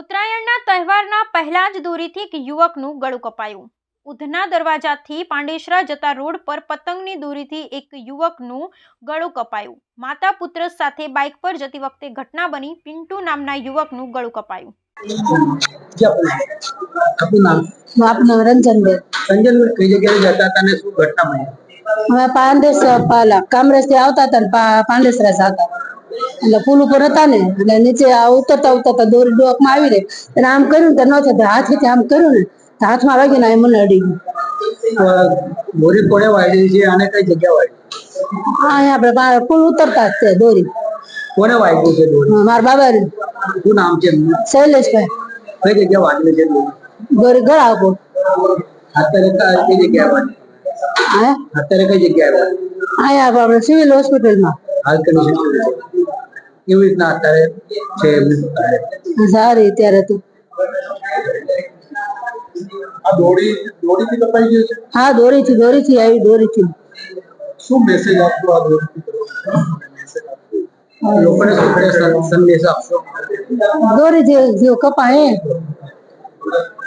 ઉત્તરાયણના તહેવારના પહેલા જ દોરીથી એક યુવકનું ગળું કપાયું. ઉધના દરવાજાથી પાંડેસરા જતા રોડ પર પતંગની દોરીથી એક યુવકનું ગળું કપાયું. માતા પુત્ર સાથે બાઇક પર જતી વખતે ઘટના બની પિન્ટુ નામના યુવકનું ગળું કપાયું. રંજનબેન કઈ જગ્યાએ જતા હતા અને શું ઘટના બની? અમે પાંડેસ પાલા કામરેજથી આવતા હતા પાંડેસરા જતા. એટલે પુલ ઉપર હતા ને એટલે નીચે આ ઉતરતા ઉતરતા દોરી ડોકમાં આવી ને અને આમ કર્યું તો ન થતા હાથેથી આમ કર્યું ને હાથમાં વાગી ને મને અડી ગયું. દોરી કોને વાળી છે? અને કઈ જગ્યા વાળી? હા આપણે પુલ ઉતરતા જ છે દોરી. કોને વાગ્યું છે દોરી? મારા બાબા શું નામ છે? શૈલેષભાઈ. કઈ જગ્યા વાગેલી છે દોરી ગળા આપો અત્યારે કઈ જગ્યા વાગી અત્યારે કઈ જગ્યાએ આવ્યા અહીંયા આપણે સિવિલ હોસ્પિટલમાં. હાલ કન્ડિશન કેવી રીતના અત્યારે છે સારી અત્યારે? તો. આ દોરી દોરીથી હા દોરીથી દોરીથી આવી દોરીથી. શું મેસેજ આપશો આ દોરીથી લોકોને શું સંદેશ આપશો? દોરીથી કપાય